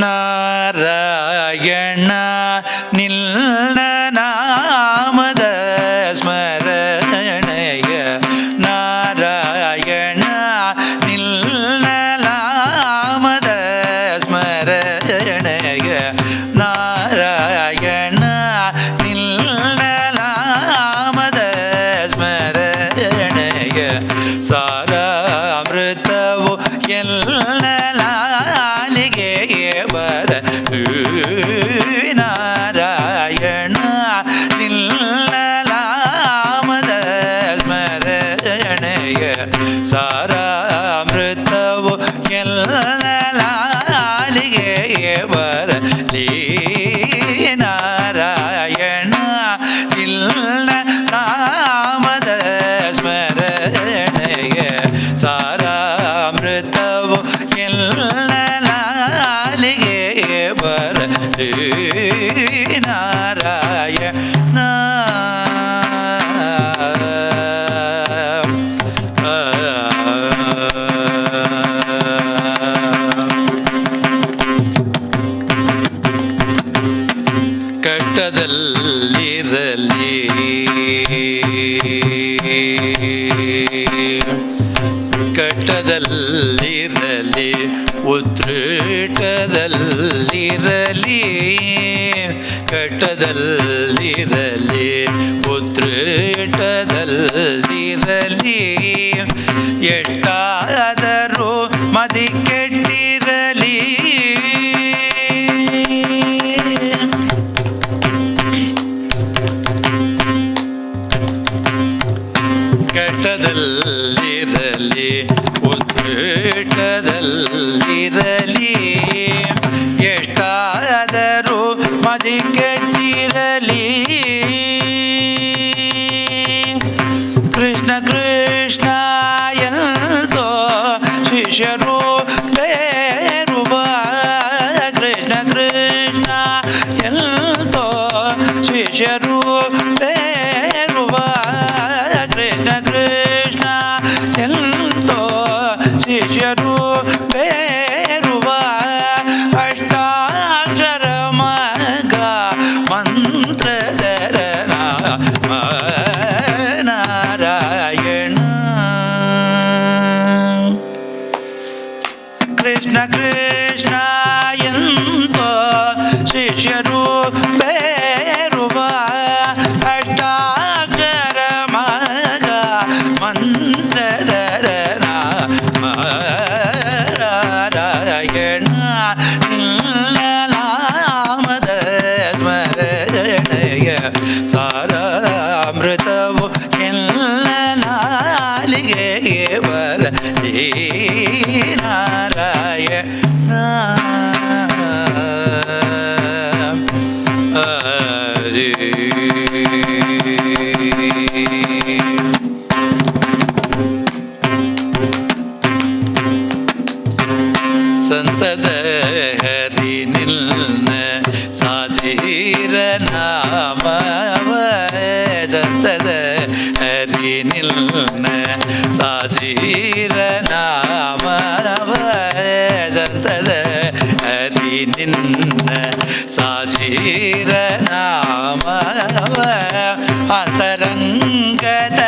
நாராயணா ಕಟ್ಟದಲ್ಲಿರಲಿ ಕಟ್ಟದಲ್ಲಿರಲಿ ಪುತ್ರಟದಲ್ಲಿರಲಿ ಎಟ್ಟಾದರೂ ಮದಿ ಸಾರಾಮೃತವು ಎಲ್ಲ ನಾಲಿಗೆ ಬರ ನಾರಾಯ ನಾ ನಿನ್ನ ಸಶೀರ ನಾಮ ಅಂತರಂಗದ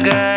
again.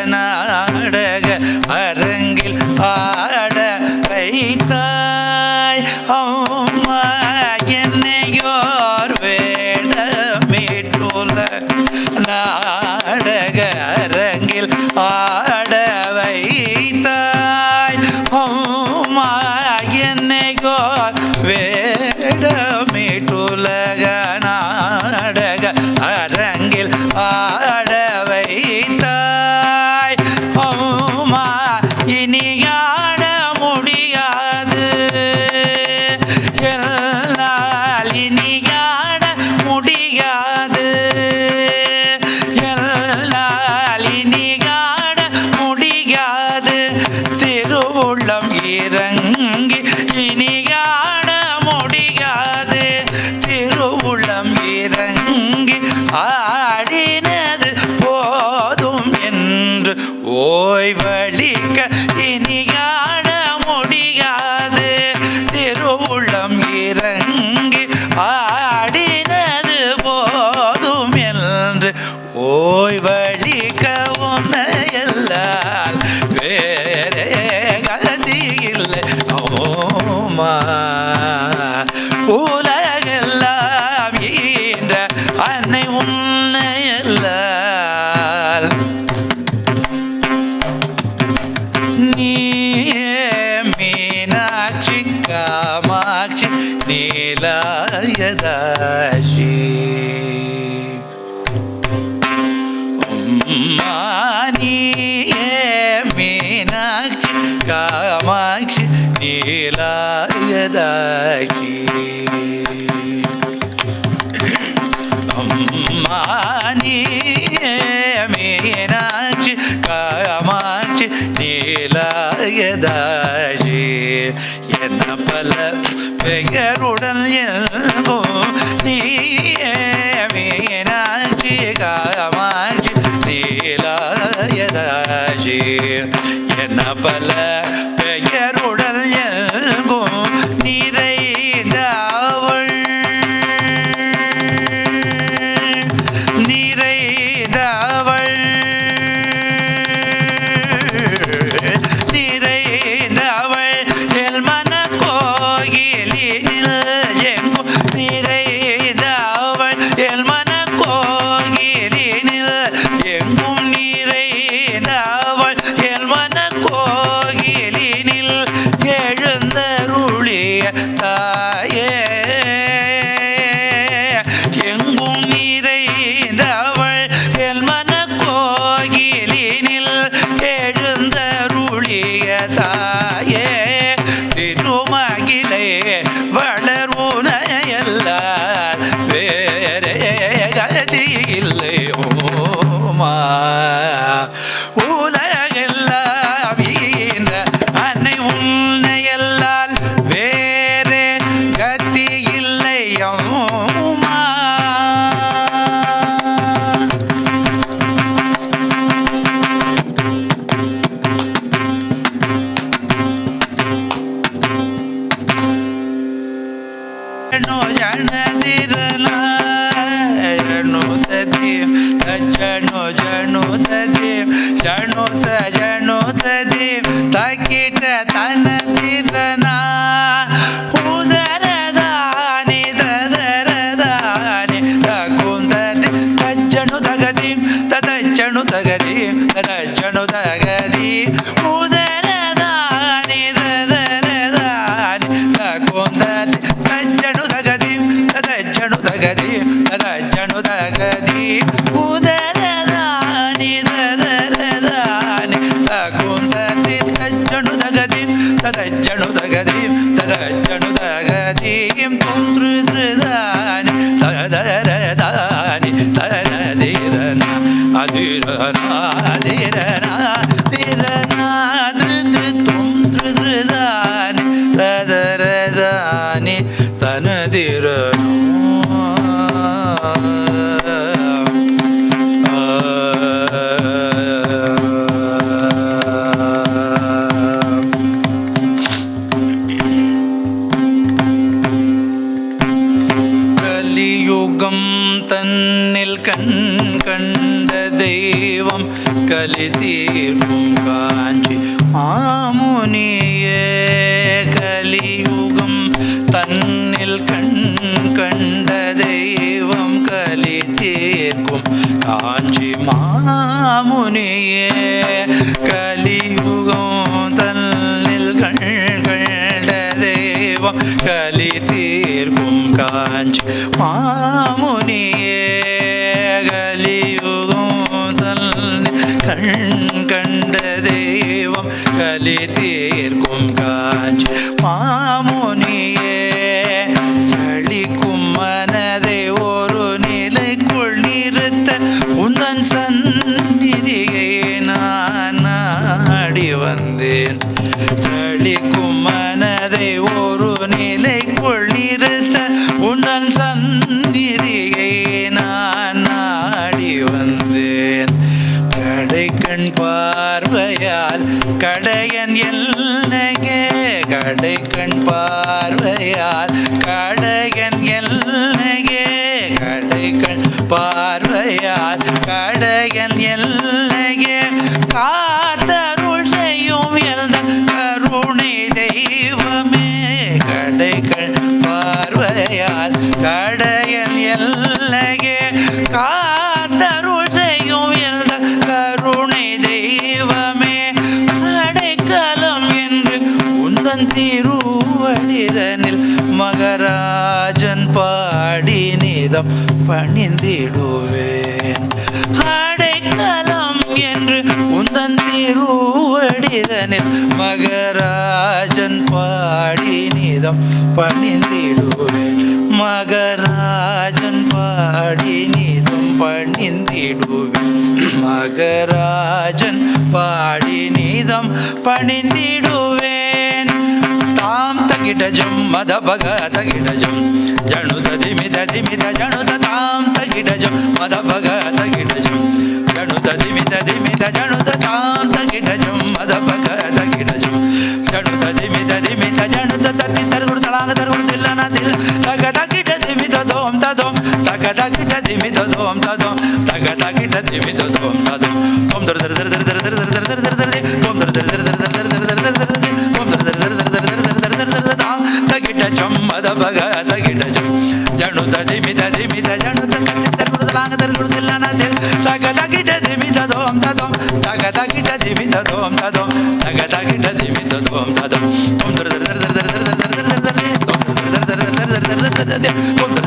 உலகெல்லாம் ஈன்ற அன்னை உன்னையல்லால். நீ மீனாட்சி காமாட்சி நீலாயதாஷி. மீனாட்சி காமாட்சி நீலாயதாஷி. உடல் எங்கோ நீனாட்சி காமாட்சி. நீலாயதாட்சி என்ன பல ஜனோத ஜனோத தேவ் தக்கிட்ட தன திறனா തരച്ചണു തകതിയും തരച്ചണു തകതിയും തുന്ത്രിതൃതാന തകതര கண்ட தெய்வம் கலி தீர்க்கும் காஞ்சி மாமுனியே கலியுகம் தன்னில் கண்ட தெய்வம் கலி தீர்க்கும் காஞ்சி மாமுனியே கலியுகம் தன்னில் கண் கண்ட தெய்வம் கலி தீர்க்கும் காஞ்சி மா சந்நிதியை நான் நாடி வந்தேன். கடைக்கண் பார்வையால் கடையன் எல்லையே. கடைக்கண் பார்வையால் கடையன் எல்லையே. கடைக்கண் பார் எல்லையே காத்தருள் செய்யும் எந்த கருணை தெய்வமே. அடைக்கலம் என்று உந்தன் திருவழிதனில் மகராஜன் பாடி நிதம் பணிந்திடுவேன். அடைக்கலம் என்று உந்தன் திருவடிதனில் மகராஜன் பாடி நிதம் பணிந்திடுவேன். மகராஜ പാടിനിതും പണിന്തിടുവിൻ മകരാജൻ പാടിനിതം പണിന്തിടുവേൻ താം തകിടജം മതഭഗ തകിടജം ജണുത ദിമിത ദിമിത ജണുത താം തകിടജം മതഭഗ തകിടജം ജണുത ദിമിത ദിമിത ജണുത താം തകിടജം മതഭഗ തകിടജം ജണുത ദിമിത ദിമിത ജണുത തത്തി തരുകൊടുത്തളാങ്ങ തരുകൊടുത്തില്ല നദിൽ. തക തകിട ദിമിത ദോം തദോം மத பக தகிடஜம் ஜணுத திமித திமித ஜணுத தத்தி தருகுடு தலாங்க தருகுடு தில்லன தில் தக தகிட திமித தோம் ததோம் தக தகிட திமித தோம் ததோம் தக தகிட திமித தோம் ததோம் தோம் தர தர தர தர தர தர தர தர தர தர தோம் தர தர தர தர தர தர தர தர தர தோம் தர தர தர தர தர தர தர தர தர தாம் தகிட ஜம் மத பக தகிட ஜம் ஜணுத திமித திமித ஜணுத தத்தி தருகுடு தலாங்க தருகுடு தில்லன தில் தக தகிட திமித தோம் ததோம் தக தகிட திமித தோம் ததோம் தக தகிட திமித தோம் ததோம் தோம் தர தர தர தர தர தர தர தர தர தோம் தர தர தர தர தர தர தர தர தோம் தர தர தர தர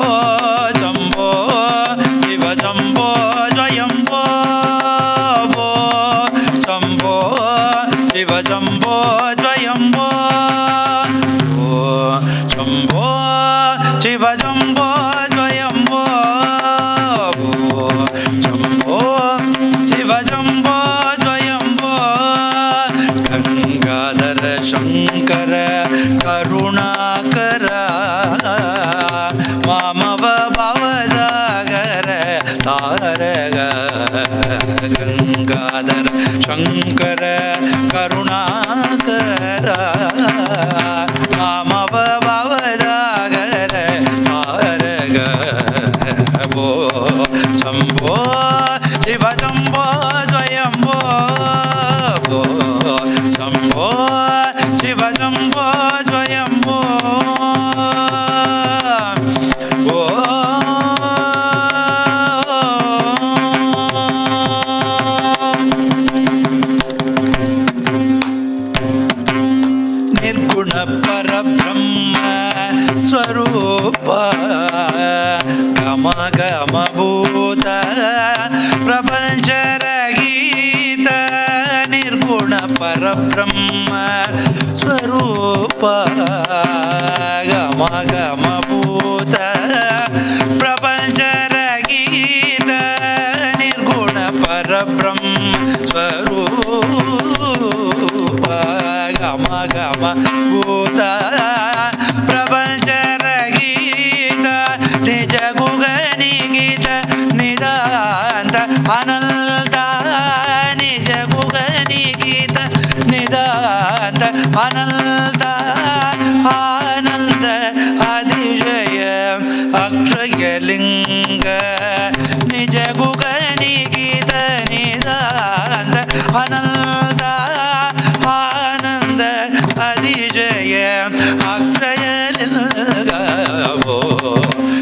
சங்கர கருணாகரா. ಗುಣ ಪರಬ್ರಹ್ಮ ಸ್ವರೂಪ ಗಮ ಗಮ ಭೂತ ಪ್ರಪಂಚರ ಗೀತ ನಿರ್ಗುಣ ಪರಬ್ರಹ್ಮ ಸ್ವರೂಪ ಗಮ ಗಮ ಭೂತ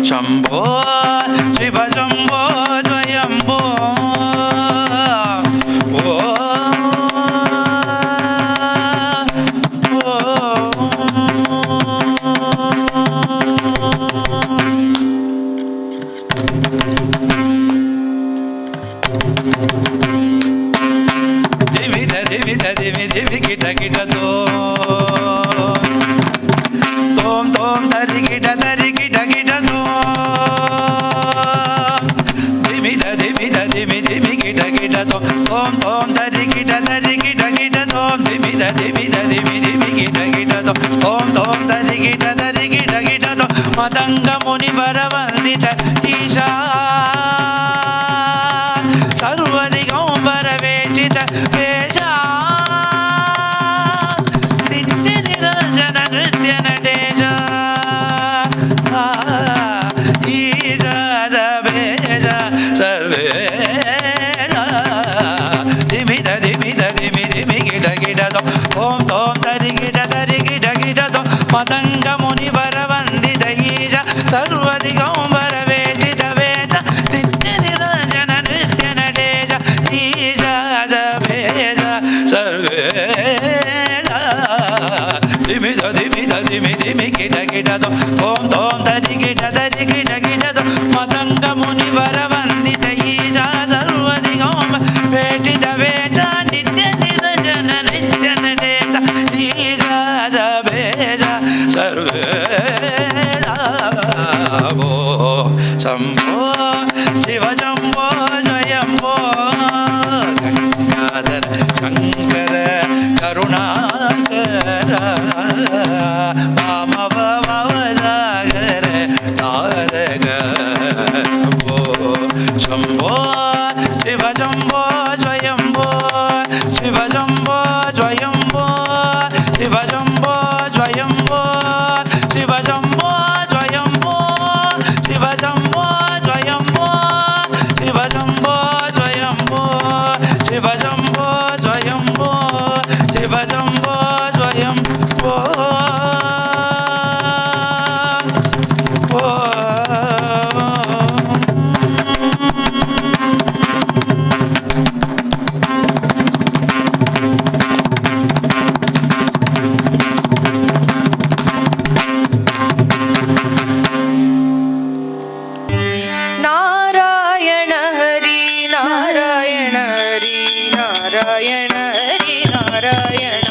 Chambo. దివి దివి గిట గిటతో ఓం తోం తరి గిట తరి గిట గిటతో మతంగ ముని వరవందిత ఈశా dimi dimi dimi dimi dimi dimi dimi dimi dimi dimi Narayana